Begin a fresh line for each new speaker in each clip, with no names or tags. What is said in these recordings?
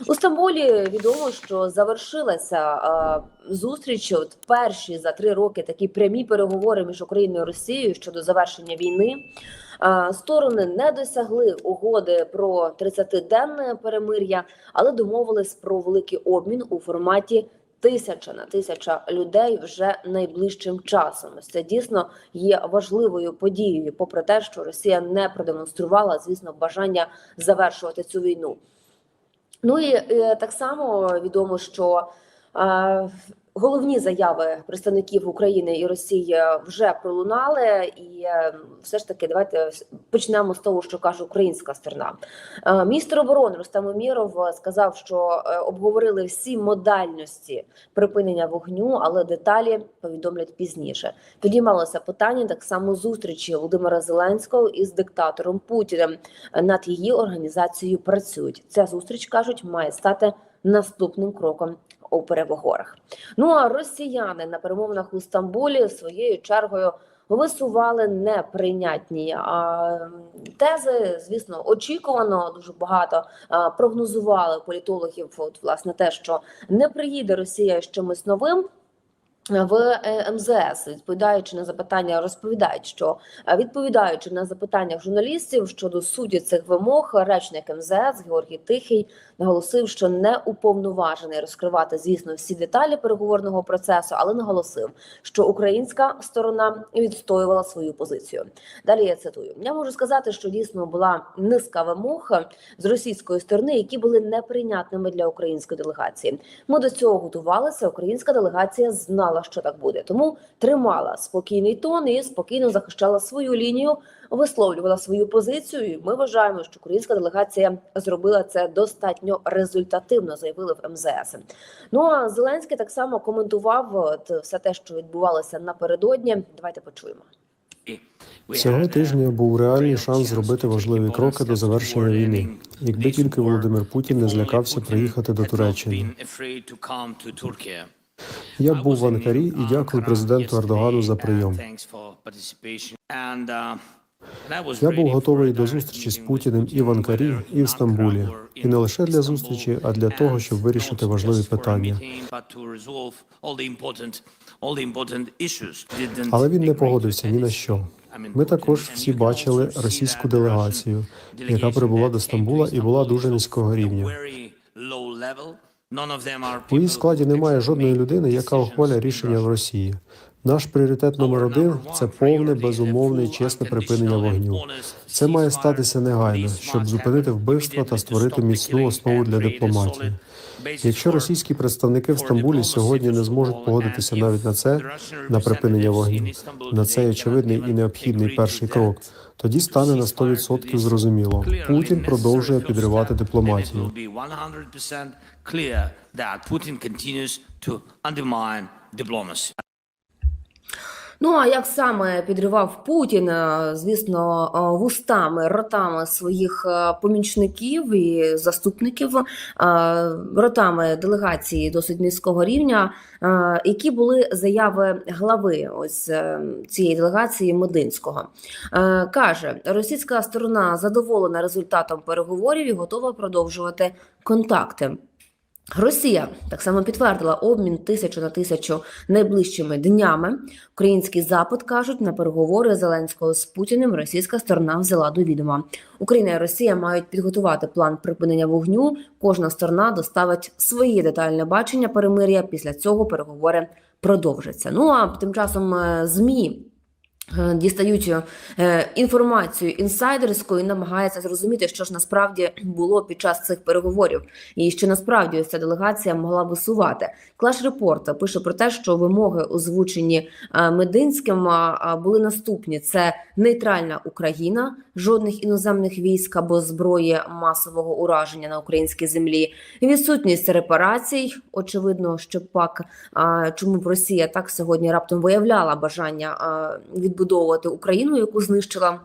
У Стамбулі відомо, що завершилася е, зустріч. От перші за три роки такі прямі переговори між Україною і Росією щодо завершення війни. Е, сторони не досягли угоди про 30-денне перемир'я, але домовились про великий обмін у форматі. Тисяча на тисяча людей вже найближчим часом. Це дійсно є важливою подією, попри те, що Росія не продемонструвала, звісно, бажання завершувати цю війну. Ну і е, так само відомо, що головні заяви представників України і Росії вже пролунали, і е, все ж таки давайте почнемо з того, що каже українська сторона. Е, міністр оборони Рустам Умєров сказав, що е, обговорили всі модальності припинення вогню, але деталі повідомлять пізніше. Тоді малося питання так само зустрічі Володимира Зеленського із диктатором Путіним над її організацією працюють. Ця зустріч кажуть має стати наступним кроком у переговорах. Ну а росіяни на перемовинах у Стамбулі своєю чергою висували неприйнятні а, тези. Звісно, очікувано дуже багато а, прогнозували політологів. От власне те, що не приїде Росія з чимось новим. В е, МЗС відповідаючи на запитання, розповідають, що е, відповідаючи на запитання журналістів щодо суті цих вимог, речник МЗС Георгій Тихий наголосив, що не уповноважений розкривати, звісно, всі деталі переговорного процесу, але наголосив, що українська сторона відстоювала свою позицію. Далі я цитую: я можу сказати, що дійсно була низка вимог з російської сторони, які були неприйнятними для української делегації. Ми до цього готувалися. Українська делегація знала, що так буде, тому тримала спокійний тон і спокійно захищала свою лінію, висловлювала свою позицію. І Ми вважаємо, що українська делегація зробила це достатньо результативно, заявили в МЗС. Ну а Зеленський так само коментував все те, що відбувалося напередодні. Давайте почуємо.
Цього тижня був реальний шанс зробити важливі кроки до завершення війни, якби тільки Володимир Путін не злякався приїхати до Туреччини. Я був в Анкарі і дякую президенту Ердогану за прийом. Я був готовий до зустрічі з Путіним і в Анкарі, і в Стамбулі, і не лише для зустрічі, а для того, щоб вирішити важливі питання. Але він не погодився ні на що. Ми також всі бачили російську делегацію, яка прибула до Стамбула і була дуже низького рівня. У її складі немає жодної людини, яка ухвалює рішення в Росії. Наш пріоритет номер один це повне, безумовне і чесне припинення вогню. Це має статися негайно, щоб зупинити вбивства та створити міцну основу для дипломатії. Якщо російські представники в Стамбулі сьогодні не зможуть погодитися навіть на це, на припинення вогню, на цей очевидний і необхідний перший крок, тоді стане на 100% зрозуміло. Путін продовжує підривати дипломатію.
Ну а як саме підривав Путін, е, звісно, е, вустами, ротами своїх е, помічників і заступників, ротами делегації досить низького рівня, які були заяви глави ось цієї делегації Мединського, каже, російська сторона задоволена результатом переговорів і готова продовжувати контакти. Росія так само підтвердила обмін тисячу на тисячу найближчими днями. Український запит кажуть на переговори Зеленського з Путіним. Російська сторона взяла до відома. Україна і Росія мають підготувати план припинення вогню. Кожна сторона доставить своє детальне бачення перемир'я. Після цього переговори продовжаться. Ну а тим часом е, змі. Е, Дістають е, інформацію інсайдерську і намагаються зрозуміти, що ж насправді було під час цих переговорів, і що насправді ця делегація могла висувати. Клаш Репорт пише про те, що вимоги, озвучені е, Мединським, були наступні: це нейтральна Україна, жодних іноземних військ або зброї масового ураження на українській землі, відсутність репарацій. Очевидно, що пак чому б Росія так сьогодні раптом виявляла бажання а, відбудовувати Україну, яку знищила.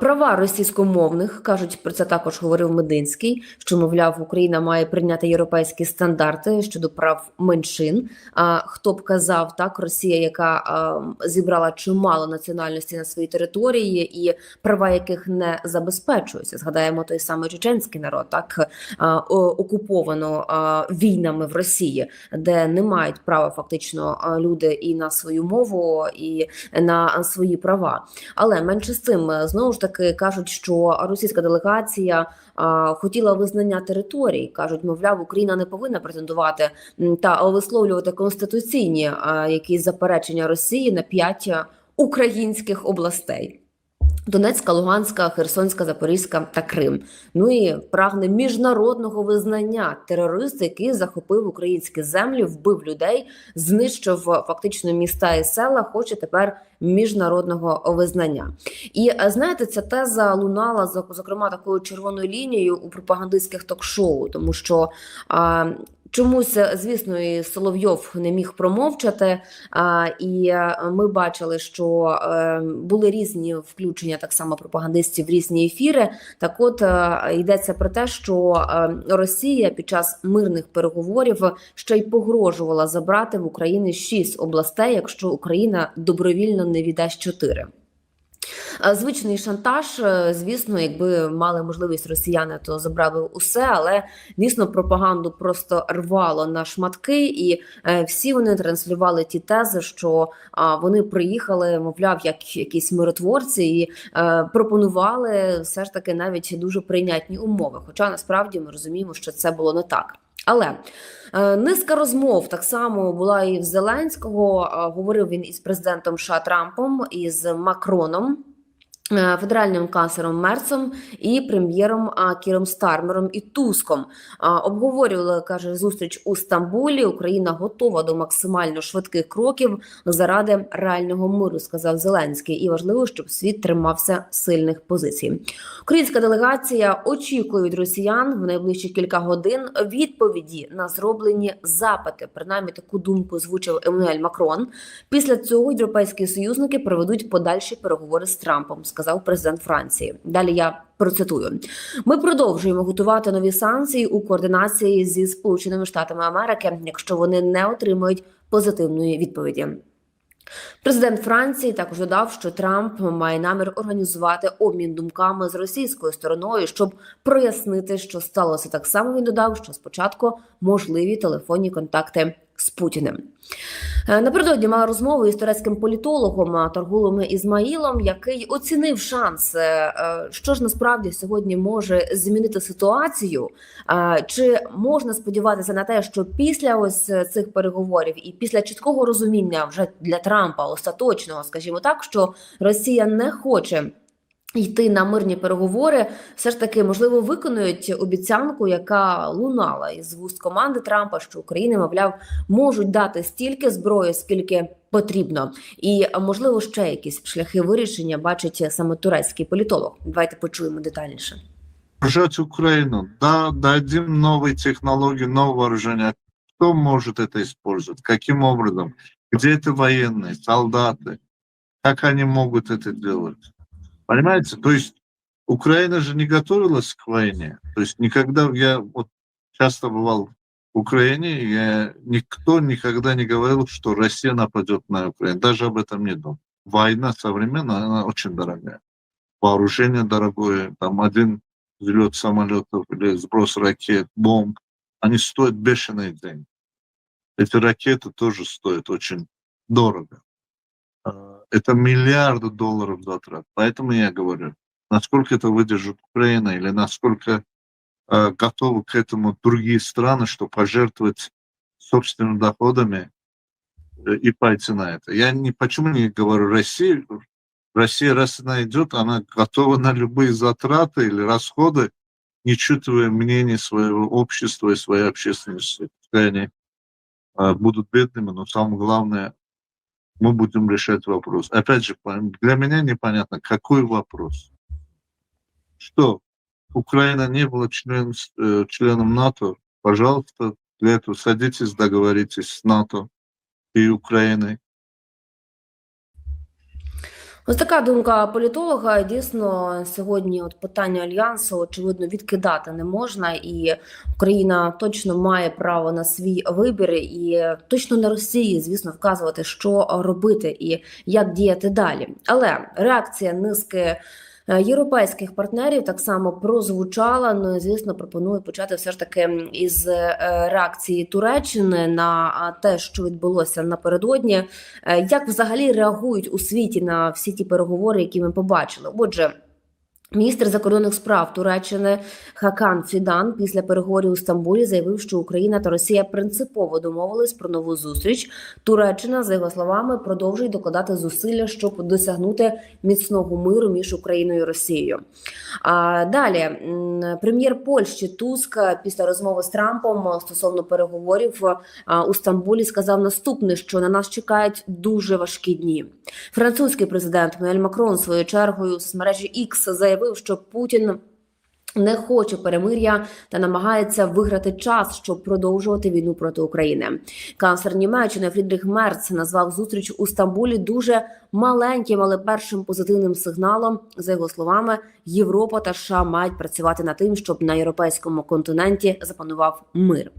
Права російськомовних кажуть про це також говорив Мединський, що мовляв, Україна має прийняти європейські стандарти щодо прав меншин. А хто б казав так, Росія, яка а, зібрала чимало національностей на своїй території, і права яких не забезпечуються. Згадаємо той самий чеченський народ, так а, окуповано а, війнами в Росії, де не мають права фактично люди і на свою мову, і на свої права. Але менше з тим, е, знову ж таки кажуть, що російська делегація а, хотіла визнання територій. кажуть, мовляв, Україна не повинна претендувати та висловлювати конституційні а, якісь заперечення Росії на п'ять українських областей. Донецька, Луганська, Херсонська, Запорізька та Крим. Ну і прагне міжнародного визнання терорист, який захопив українські землі, вбив людей, знищив фактично міста і села. Хоче тепер міжнародного визнання. І е, знаєте, ця теза лунала зок- зокрема такою червоною лінією у пропагандистських ток-шоу, тому що а, чомусь, е, звісно, і Соловйов не міг промовчати. І е, ми бачили, що е, були різні включення так само пропагандистів в різні ефіри. Так, от йдеться про те, що Росія під час мирних переговорів ще й погрожувала забрати в Україні шість областей, якщо Україна добровільно не віддасть чотири. Звичний шантаж, е, звісно, якби мали можливість росіяни, то забрали усе, але дійсно пропаганду просто рвало на шматки, і е, всі вони транслювали ті тези, що вони приїхали, мовляв, як якісь миротворці, і е, пропонували все ж таки навіть дуже прийнятні умови. Хоча насправді ми розуміємо, що це було не так. Але низка розмов так само була і в Зеленського. Говорив він із президентом США Трампом, із Макроном. Е, Федеральним канцлером Мерцем і прем'єром Кіром Стармером і Туском обговорювали каже зустріч у Стамбулі. Україна готова до максимально швидких кроків заради реального миру, сказав Зеленський. І важливо, щоб світ тримався сильних позицій. Українська делегація очікує від росіян в найближчі кілька годин відповіді на зроблені запити. Принаймні таку думку озвучив Еммануель Макрон. Після цього європейські союзники проведуть подальші переговори з Трампом, сказав президент Франції. Далі я процитую: ми продовжуємо готувати нові санкції у координації зі Сполученими Штатами Америки, якщо вони не отримують позитивної відповіді. Президент Франції також додав, що Трамп має намір організувати обмін думками з російською стороною, щоб прояснити, що сталося. Так само він додав, що спочатку можливі телефонні контакти з Путіним. Е, Напередодні мала розмову із турецьким політологом а, Торгулом Ізмаїлом, який оцінив шанс, е, е, що ж насправді сьогодні може змінити ситуацію. Е, Чи можна сподіватися на те, що після ось е, цих переговорів і після чіткого розуміння вже для Трампа остаточного, скажімо так, що Росія не хоче. Йти на мирні переговори, все ж таки можливо виконують обіцянку, яка лунала із вуст команди Трампа, що Україні, мовляв, можуть дати стільки зброї, скільки потрібно, і а, можливо ще якісь шляхи вирішення бачить саме турецький політолог. Давайте почуємо детальніше.
Держать Украину. Да, дадим новые технологии, новое вооружение. Кто может это использовать? Каким образом? Где это военные, солдаты? Как они могут это делать? Понимаете? То есть Украина же не готовилась к войне. То есть никогда, я вот часто бывал в Украине, я, никто никогда не говорил, что Россия нападет на Украину. Даже об этом не думал. Война современная, она очень дорогая. Вооружение дорогое, там один взлет самолетов или сброс ракет, бомб, они стоят бешеные деньги. Эти ракеты тоже стоят очень дорого. Это миллиарды долларов затрат. Поэтому я говорю, насколько это выдержит Украина или насколько э, готовы к этому другие страны, что пожертвовать собственными доходами э, и пойти на это. Я не почему не говорю Россия. Россия, раз она идет, она готова на любые затраты или расходы, не учитывая мнение своего общества и своей общественности. Пускай они э, будут бедными, но самое главное, мы будем решать вопрос. Опять же, для меня непонятно, какой вопрос. Что, Украина не была член, э, членом НАТО? Пожалуйста, для этого садитесь, договоритесь с НАТО и Украиной.
Ось така думка політолога. Дійсно, сьогодні от питання альянсу очевидно відкидати не можна, і Україна точно має право на свій вибір, і точно на Росії, звісно, вказувати, що робити і як діяти далі. Але реакція низки. Е, Європейських партнерів так само прозвучала. Ну звісно, пропоную почати все ж таки із е, реакції Туреччини на те, що відбулося напередодні. Е, Як взагалі реагують у світі на всі ті переговори, які ми побачили? Отже. Міністр закордонних справ Туреччини Хакан Фідан після переговорів у Стамбулі заявив, що Україна та Росія принципово домовились про нову зустріч. Туреччина, за його словами, продовжує докладати зусилля, щоб досягнути міцного миру між Україною і Росією. А далі прем'єр Польщі Туск після розмови з Трампом стосовно переговорів у Стамбулі сказав наступне: що на нас чекають дуже важкі дні. Французький президент Еммануель Макрон своєю чергою в мережі X заявив, що Путін. Не хоче перемир'я та намагається виграти час, щоб продовжувати війну проти України. Канцлер Німеччини Фрідріх Мерц назвав зустріч у Стамбулі дуже маленьким, але першим позитивним сигналом. За його словами, Європа та США мають працювати над тим, щоб на європейському континенті запанував мир.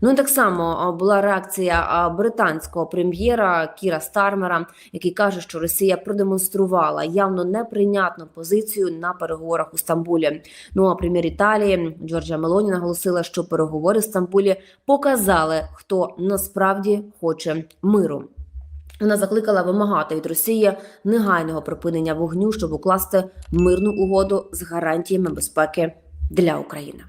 Ну і так само була реакція британського прем'єра Кіра Стармера, який каже, що Росія продемонструвала явно неприйнятну позицію на переговорах у Стамбулі. Ну а прем'єр Італії Джорджа Мелоні наголосила, що переговори в Стамбулі показали, хто насправді хоче миру. Вона закликала вимагати від Росії негайного припинення вогню, щоб укласти мирну угоду з гарантіями безпеки для України.